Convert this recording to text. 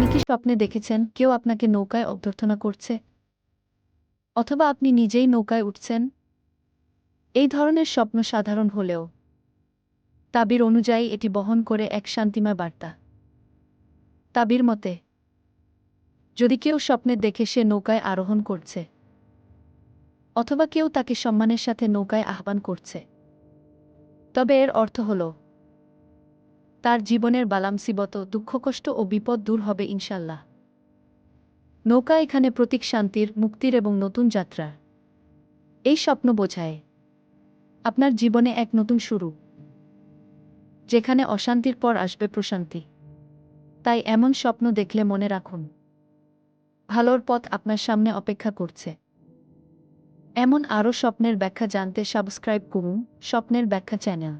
স্বপ্নে দেখেছেন কেউ আপনাকে নৌকায় অভ্যর্থনা করছে? অথবা আপনি নিজেই নৌকায় উঠছেন? এই ধরনের স্বপ্ন সাধারণ হলেও তাবির অনুযায়ী এটি বহন করে এক শান্তিময় বার্তা। তাবির মতে, যদি কেউ স্বপ্নে দেখে সে নৌকায় আরোহণ করছে, অথবা কেউ তাকে সম্মানের সাথে নৌকায় আহ্বান করছে, তবে এর অর্থ হল তার জীবনের বালামসিবত দুঃখকষ্ট ও বিপদ দূর হবে ইনশাল্লাহ নৌকা এখানে প্রতীক শান্তির, মুক্তির এবং নতুন যাত্রার। এই স্বপ্ন বোঝায় আপনার জীবনে এক নতুন শুরু, যেখানে অশান্তির পর আসবে প্রশান্তি। তাই এমন স্বপ্ন দেখলে মনে রাখুন, ভালোর পথ আপনার সামনে অপেক্ষা করছে। এমন আরও স্বপ্নের ব্যাখ্যা জানতে সাবস্ক্রাইব করুন স্বপ্নের ব্যাখ্যা চ্যানেল।